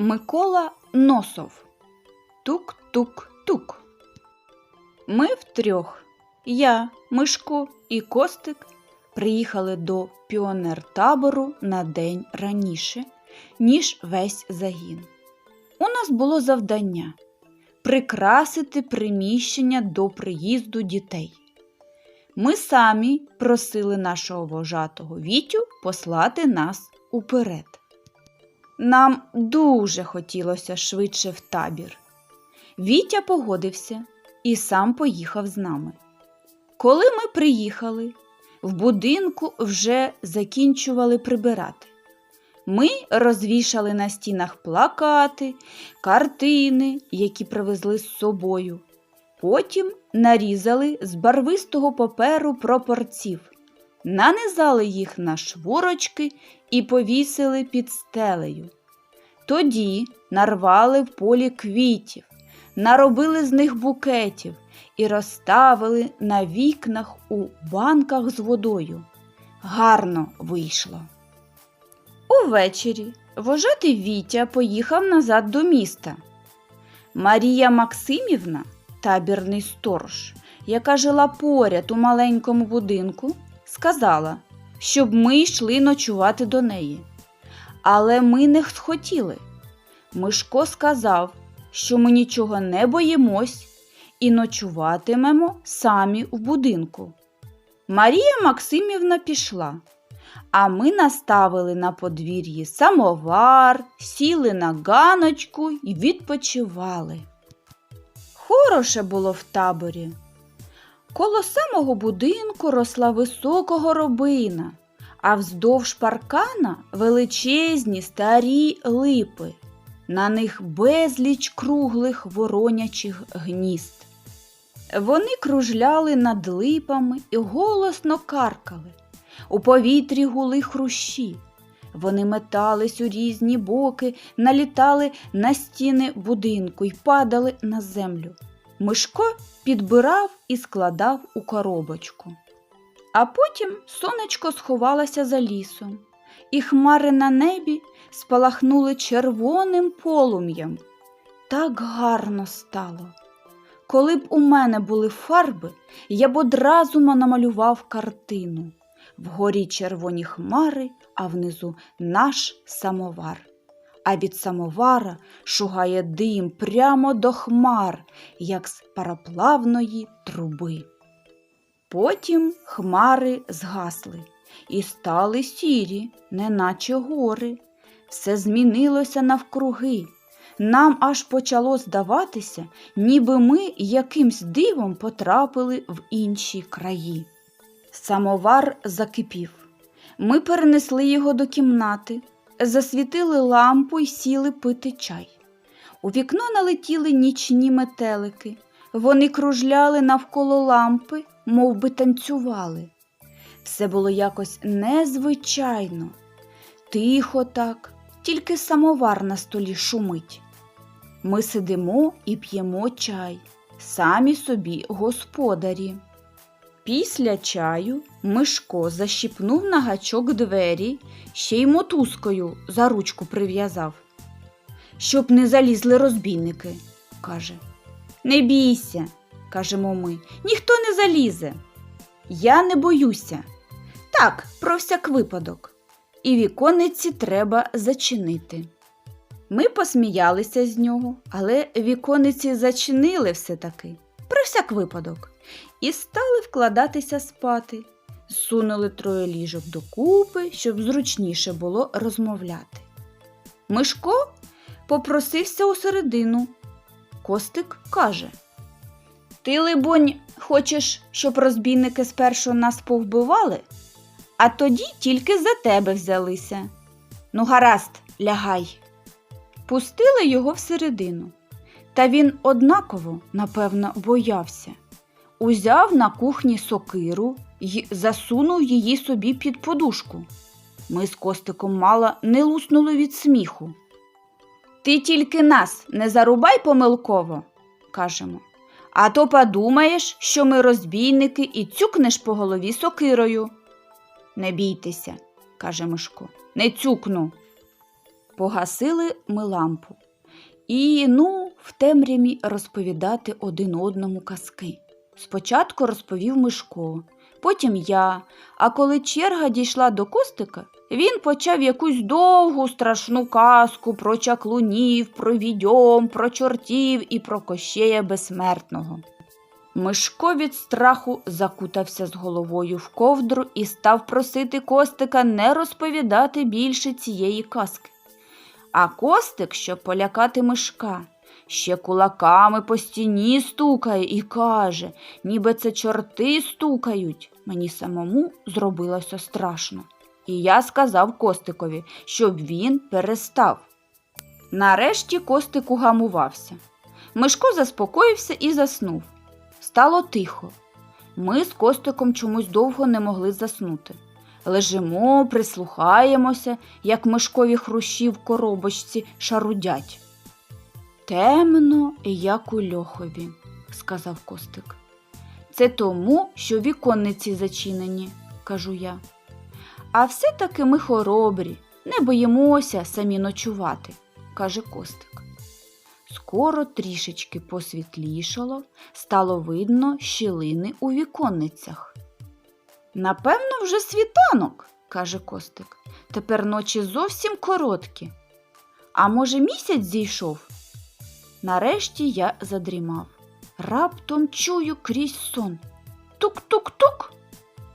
Микола Носов. Тук-тук-тук. Ми втрьох, я, Мишко і Костик, приїхали до піонертабору на день раніше, ніж весь загін. У нас було завдання прикрасити приміщення до приїзду дітей. Ми самі просили нашого вожатого Вітю послати нас уперед. Нам дуже хотілося швидше в табір. Вітя погодився і сам поїхав з нами. Коли ми приїхали, в будинку вже закінчували прибирати. Ми розвішали на стінах плакати, картини, які привезли з собою. Потім нарізали з барвистого паперу прапорців, нанизали їх на шворочки і повісили під стелею. Тоді нарвали в полі квітів, наробили з них букетів і розставили на вікнах у банках з водою. Гарно вийшло. Увечері вожатий Вітя поїхав назад до міста. Марія Максимівна, табірний сторож, яка жила поряд у маленькому будинку, сказала, щоб ми йшли ночувати до неї. Але ми не схотіли. Мишко сказав, що ми нічого не боїмось і ночуватимемо самі в будинку. Марія Максимівна пішла, а ми наставили на подвір'ї самовар, сіли на ганочку і відпочивали. Хороше було в таборі. Коло самого будинку росла висока горобина, а вздовж паркана величезні старі липи. На них безліч круглих воронячих гнізд. Вони кружляли над липами і голосно каркали. У повітрі гули хрущі. Вони метались у різні боки, налітали на стіни будинку й падали на землю. Мишко підбирав і складав у коробочку. А потім сонечко сховалося за лісом, і хмари на небі спалахнули червоним полум'ям. Так гарно стало. Коли б у мене були фарби, я б одразу намалював картину. Вгорі червоні хмари, а внизу наш самовар. А від самовара шугає дим прямо до хмар, як з пароплавної труби. Потім хмари згасли і стали сірі, неначе гори. Все змінилося навкруги. Нам аж почало здаватися, ніби ми якимсь дивом потрапили в інші краї. Самовар закипів. Ми перенесли його до кімнати, засвітили лампу й сіли пити чай. У вікно налетіли нічні метелики. Вони кружляли навколо лампи, мов би танцювали. Все було якось незвичайно. Тихо так, тільки самовар на столі шумить. Ми сидимо і п'ємо чай, самі собі господарі. Після чаю Мишко защіпнув на гачок двері, ще й мотузкою за ручку прив'язав. Щоб не залізли розбійники, каже. Не бійся, кажемо ми, ніхто не залізе. Я не боюся. Так, про всяк випадок. І віконниці треба зачинити. Ми посміялися з нього, але віконниці зачинили все таки, про всяк випадок, і стали вкладатися спати. Сунули троє ліжок докупи, щоб зручніше було розмовляти. Мишко попросився у середину. Костик каже: Ти, либонь, хочеш, щоб розбійники спершу нас повбивали, а тоді тільки за тебе взялися. Ну, гаразд, лягай. Пустили його всередину, та він однаково, напевно, боявся. Узяв на кухні сокиру й засунув її собі під подушку. Ми з Костиком мало не луснули від сміху. Ти тільки нас не зарубай помилково, кажемо. А то подумаєш, що ми розбійники і цюкнеш по голові сокирою. Не бійтеся, каже Мишко, не цюкну. Погасили ми лампу. І ну, в темряві розповідати один одному казки. Спочатку розповів Мишко, потім я, а коли черга дійшла до костика, він почав якусь довгу страшну казку про чаклунів, про відьом, про чортів і про кощея безсмертного. Мишко від страху закутався з головою в ковдру і став просити Костика не розповідати більше цієї казки. А Костик, щоб полякати мишка, ще кулаками по стіні стукає і каже, ніби це чорти стукають. Мені самому зробилося страшно. І я сказав Костикові, щоб він перестав. Нарешті Костик угамувався. Мишко заспокоївся і заснув. Стало тихо. Ми з Костиком чомусь довго не могли заснути. Лежимо, прислухаємося, як мишкові хрущі в коробочці шарудять. Темно, як у льохові, сказав Костик. Це тому, що віконниці зачинені, кажу я. А все-таки ми хоробрі, не боїмося самі ночувати, каже Костик. Скоро трішечки посвітлішало, стало видно щілини у віконницях. Напевно, вже світанок, каже Костик. Тепер ночі зовсім короткі. А може, місяць зійшов? Нарешті я задрімав. Раптом чую крізь сон. Тук-тук-тук.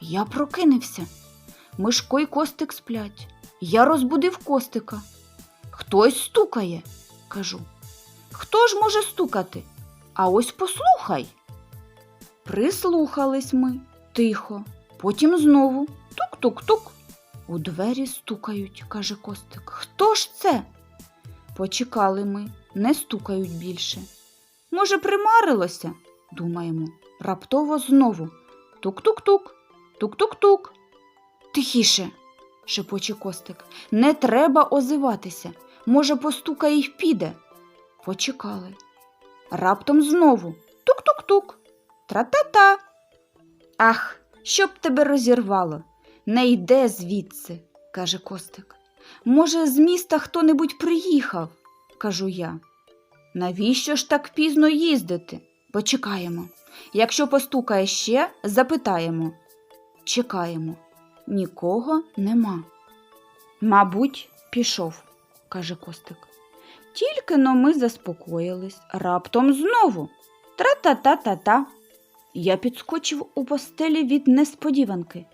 Я прокинувся. Мишко й Костик сплять. Я розбудив Костика. Хтось стукає, кажу. Хто ж може стукати? А ось послухай. Прислухались ми тихо, потім знову тук-тук-тук. У двері стукають, каже Костик. Хто ж це? Почекали ми, не стукають більше. Може, примарилося, думаємо, раптово знову. Тук-тук-тук, тук-тук-тук. Тихіше, шепоче Костик. Не треба озиватися. Може, постукає й піде. Почекали. Раптом знову тук-тук-тук. Тра-та-та. Ах, щоб тебе розірвало. Не йде звідси, каже Костик. Може, з міста хто-небудь приїхав, кажу я. Навіщо ж так пізно їздити? Почекаємо. Якщо постукає ще, запитаємо. Чекаємо. Нікого нема. Мабуть, пішов, каже Костик. Тільки но ми заспокоїлись, раптом знову. Тра-та-та-та-та. Я підскочив у постелі від несподіванки.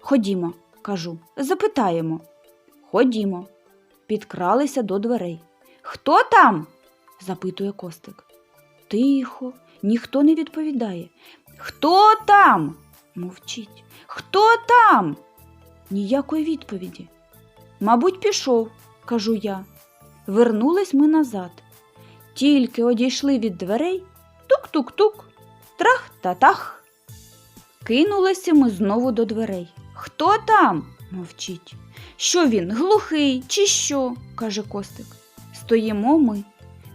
Ходімо, кажу, запитаємо. Ходімо. Підкралися до дверей. Хто там? запитує Костик. Тихо, ніхто не відповідає. Хто там? мовчить. Хто там? Ніякої відповіді. Мабуть, пішов, кажу я. Вернулись ми назад. Тільки одійшли від дверей тук-тук-тук, трах-та-тах. Кинулися ми знову до дверей. Хто там? мовчить. Що він, глухий, чи що? каже Костик. Стоїмо ми,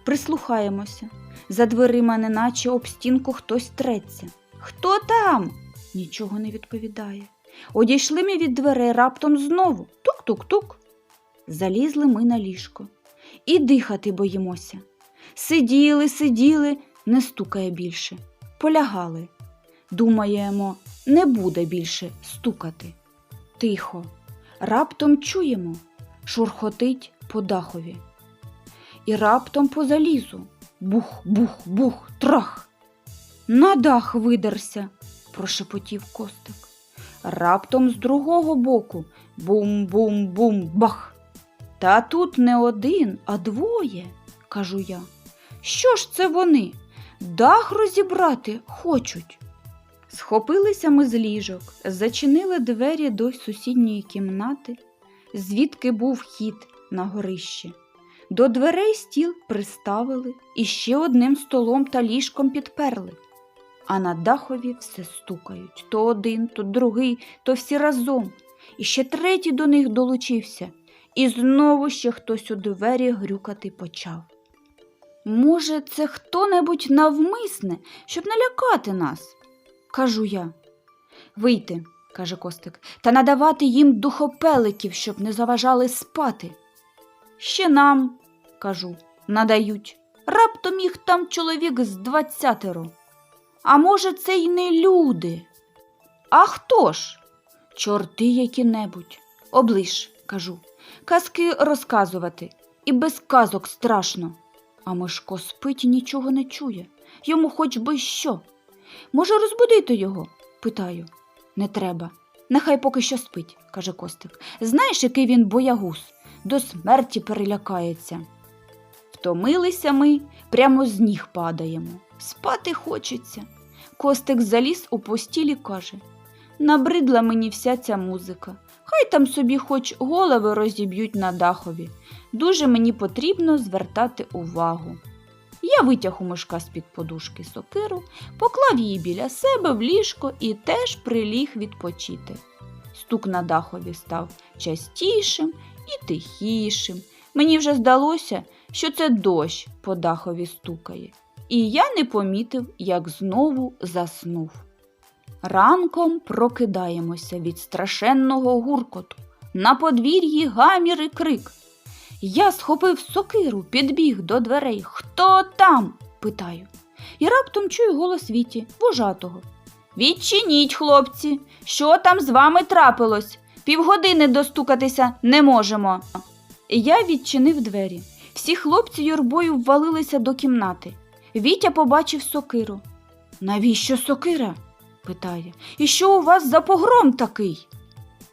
прислухаємося. За дверима, неначе об стінку хтось треться. Хто там? Нічого не відповідає. Одійшли ми від дверей раптом знову. Тук-тук-тук. Залізли ми на ліжко. І дихати боїмося. Сиділи, сиділи, не стукає більше. Полягали. Думаємо, не буде більше стукати. Тихо. Раптом чуємо, шурхотить по дахові. І раптом по залізу. Бух, бух, бух, трах. На дах видерся, прошепотів костик. Раптом з другого боку бум-бум-бум, бах. Та тут не один, а двоє, кажу я. Що ж це вони? Дах розібрати хочуть. Схопилися ми з ліжок, зачинили двері до сусідньої кімнати, звідки був хід на горище. До дверей стіл приставили і ще одним столом та ліжком підперли. А на дахові все стукають то один, то другий, то всі разом. І ще третій до них долучився, і знову ще хтось у двері грюкати почав. Може, це хто-небудь навмисне, щоб налякати нас, кажу я. Вийти, каже Костик, та надавати їм духопеликів, щоб не заважали спати. Ще нам, кажу, надають. Раптом їх там чоловік з двадцятеро. А може, це й не люди? А хто ж? Чорти які-небудь. Оближ, кажу, казки розказувати, і без казок страшно. А Мишко спить і нічого не чує. Йому хоч би що. Може, розбудити його? питаю. Не треба. Нехай поки що спить, каже Костик. Знаєш, який він боягуз, до смерті перелякається. Втомилися ми, прямо з ніг падаємо. Спати хочеться. Костик заліз у постіль і каже Набридла мені вся ця музика. Хай там собі хоч голови розіб'ють на дахові. Дуже мені потрібно звертати увагу. Я витяг у мишка з-під подушки сокиру, поклав її біля себе в ліжко і теж приліг відпочити. Стук на дахові став частішим і тихішим. Мені вже здалося, що це дощ по дахові стукає, і я не помітив, як знову заснув. Ранком прокидаємося від страшенного гуркоту. На подвір'ї гамір і крик. Я схопив сокиру, підбіг до дверей. Хто там? питаю. І раптом чую голос Віті, вожатого. Відчиніть, хлопці, що там з вами трапилось? Півгодини достукатися не можемо. Я відчинив двері. Всі хлопці юрбою ввалилися до кімнати. Вітя побачив сокиру. Навіщо сокира? питає. І що у вас за погром такий?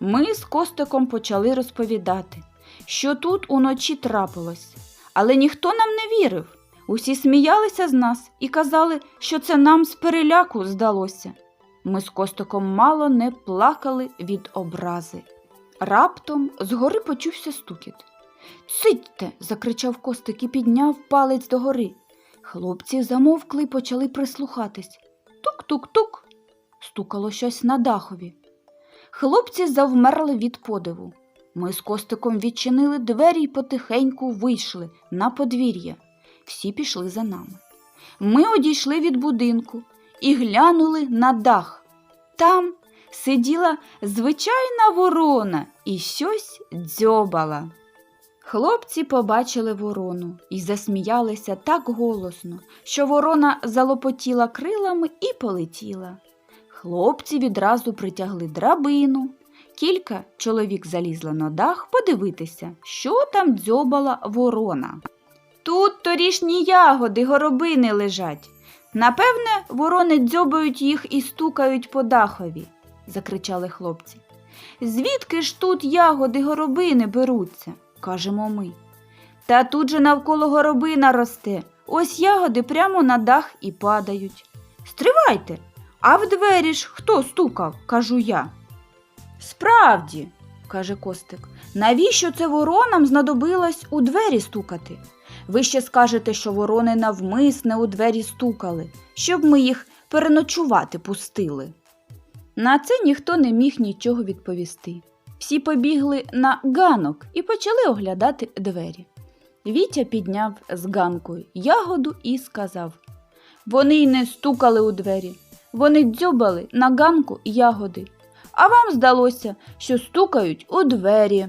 Ми з Костиком почали розповідати, що тут уночі трапилось, але ніхто нам не вірив. Усі сміялися з нас і казали, що це нам з переляку здалося. Ми з Костиком мало не плакали від образи. Раптом згори почувся стукіт. Цитьте. закричав Костик і підняв палець догори. Хлопці замовкли й почали прислухатись. Тук-тук-тук. Стукало щось на дахові. Хлопці завмерли від подиву. Ми з Костиком відчинили двері й потихеньку вийшли на подвір'я. Всі пішли за нами. Ми одійшли від будинку і глянули на дах. Там сиділа звичайна ворона і щось дзьобала. Хлопці побачили ворону і засміялися так голосно, що ворона залопотіла крилами і полетіла. Хлопці відразу притягли драбину. Кілька чоловік залізли на дах подивитися, що там дзьобала ворона. Тут торішні ягоди, горобини лежать. Напевне, ворони дзьобають їх і стукають по дахові, закричали хлопці. Звідки ж тут ягоди горобини беруться? Кажемо ми. Та тут же навколо горобина росте. Ось ягоди прямо на дах і падають. Стривайте, а в двері ж хто стукав? кажу я. Справді, каже Костик, навіщо це воронам знадобилось у двері стукати? Ви ще скажете, що ворони навмисне у двері стукали, щоб ми їх переночувати пустили. На це ніхто не міг нічого відповісти. Всі побігли на ганок і почали оглядати двері. Вітя підняв з ганкою ягоду і сказав Вони й не стукали у двері, вони дзьобали на ганку ягоди. А вам здалося, що стукають у двері.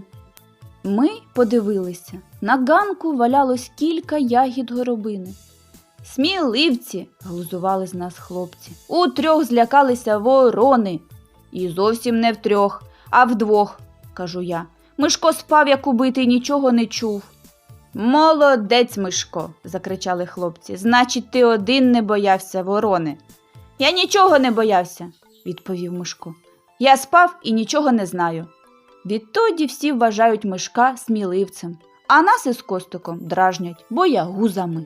Ми подивилися. На ганку валялось кілька ягід горобини. Сміливці, глузували з нас хлопці. У трьох злякалися ворони. І зовсім не в трьох, а вдвох, кажу я. Мишко спав, як убитий, нічого не чув. Молодець, Мишко, закричали хлопці. Значить, ти один не боявся ворони. Я нічого не боявся, відповів Мишко. Я спав і нічого не знаю. Відтоді всі вважають мишка сміливцем, а нас із костиком дражнять боягузами.